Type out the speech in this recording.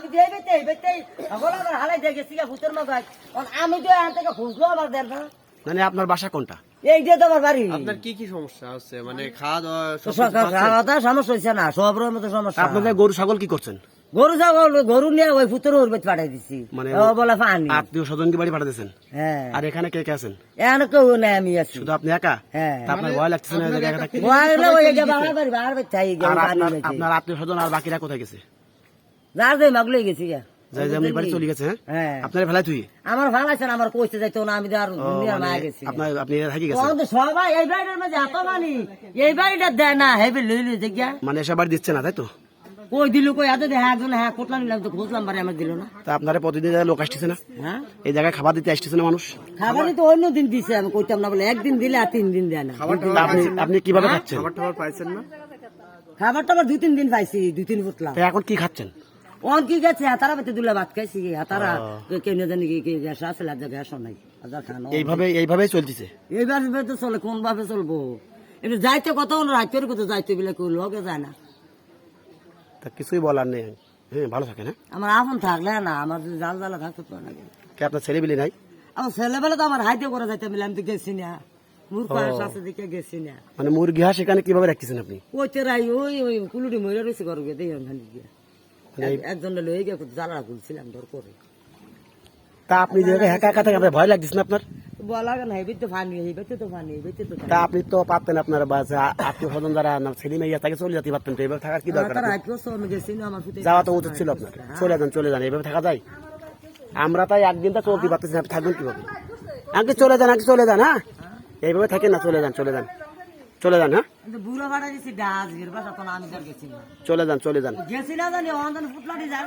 আমি যে বেতে বেতে সকল আমার হালাই দিয়ে গেছি ভূতের মাথায় আমি তো এখান থেকে খুঁজলো আমার দেড় মানে আপনার বাসা কোনটা? এই যে তো আমার বাড়ি। আপনার কি কি সমস্যা হচ্ছে? মানে খাওয়া দাওয়া সমস্যা হচ্ছে না সব মতো সমস্যা। আপনাদের গরু ছাগল কি করছেন? গরু ছাগল গরু নিয়ে ওই ভূতের ওর বেত পাঠাই দিছি। মানে ও বলে পানি আত্মীয় স্বজনকে বাড়ি পাঠাতেছেন হ্যাঁ। আর এখানে কে কে আছেন? এখন কেউ নেই আমি আছি। শুধু আপনি একা? হ্যাঁ। আপনার ভয় লাগতেছে না একা থাকতে? বলে ওই যে বাড়া বাড়ি বাড়ি চাই আপনার আপনার আত্মীয় স্বজন আর বাকিরা কোথায় গেছে? যার যে মাগলে গেছি গা। হ্যাঁ? হ্যাঁ। আপনার ফেলাই তুই? আমার ভালো আমার কইতে যাইতো না আমি আর দুনিয়ার মায়া গেছি আপনি থাকি গেছেন? সবাই এই বাড়িটার মাঝে এত মানি এই বাড়িটা দেয় না হেবি লই লই দেখিয়া মানে এসে দিচ্ছে না তাই তো? কই দিল কই এত দেখ একজন হ্যাঁ কোটলা নিলাম তো খুঁজলাম বাড়ি আমার দিল না। তা আপনারা প্রতিদিন লোক আসতেছে না? হ্যাঁ? এই জায়গায় খাবার দিতে আসতেছে না মানুষ? খাবারই তো অন্য দিন দিছে আমি কইতাম না বলে একদিন দিলে আর তিন দিন দেয় না। আপনি আপনি কীভাবে খাচ্ছেন? খাবার টাবার পাইছেন না? দুই তিন দিন পাইছি দুই তিন ফুটলাম। এখন কি খাচ্ছেন? অন কি গেছে? হাতারা বেতে দুলে ভাত খাইছি হাতারা জানি কি কি গ্যাস আছে লাজা গ্যাস নাই। হাজার খানো এইভাবে এইভাবেই চলতেছে? এইবার তো চলে কোন ভাবে চলবো? যাইতে কত রাজ্যের কত যাইতে বলে কেউ লগে যায় না। তা কিছুই বলার নেই। হ্যাঁ ভালো থাকেন হ্যাঁ। আমার আপন থাকলে না আমার জাল জ্বালা থাকতে তো না কে আপনার ছেলে বিলি নাই? আমার ছেলেবেলা তো আমার হাইতে করে যাইতে আমি তো গেছি না। মূর্খ আছে দিকে গেছি না। মানে মুরগি হাঁস এখানে কীভাবে রাখতেছেন আপনি? ওই তেরাই ওই ওই কুলুটি মহিলা রয়েছে ঘর গিয়ে। ওখানে গিয়ে মানে এই- একজন লয়ে গিয়ে জ্বালা খুলছিলাম ধর করে। তা আপনি যে একা একা থাকেন আপনার ভয় লাগতেছে না আপনার? বলা হেবিতে তো ফানি তো ফানি হেবিতে তো তা আপনি তো পারতেন আপনার বাসে আত্মীয় স্বজন যারা না ছেলে মেয়ে তাকে চলে যেতে পারতেন তো এভাবে থাকার কি দরকার না যাওয়া তো উচিত ছিল আপনার। চলে যান চলে যান এভাবে থাকা যায়। আমরা তাই একদিন তা চলতে পারতেছি না থাকবেন কীভাবে? আগে চলে যান আগে চলে যান হ্যাঁ? এইভাবে থাকেন না চলে যান চলে যান। চলে যান হ্যাঁ? বুড়ো ভাড়া দিছি ডাস গেছি চলে যান চলে যান। গেছি না জানি অন ফুটলাটি যার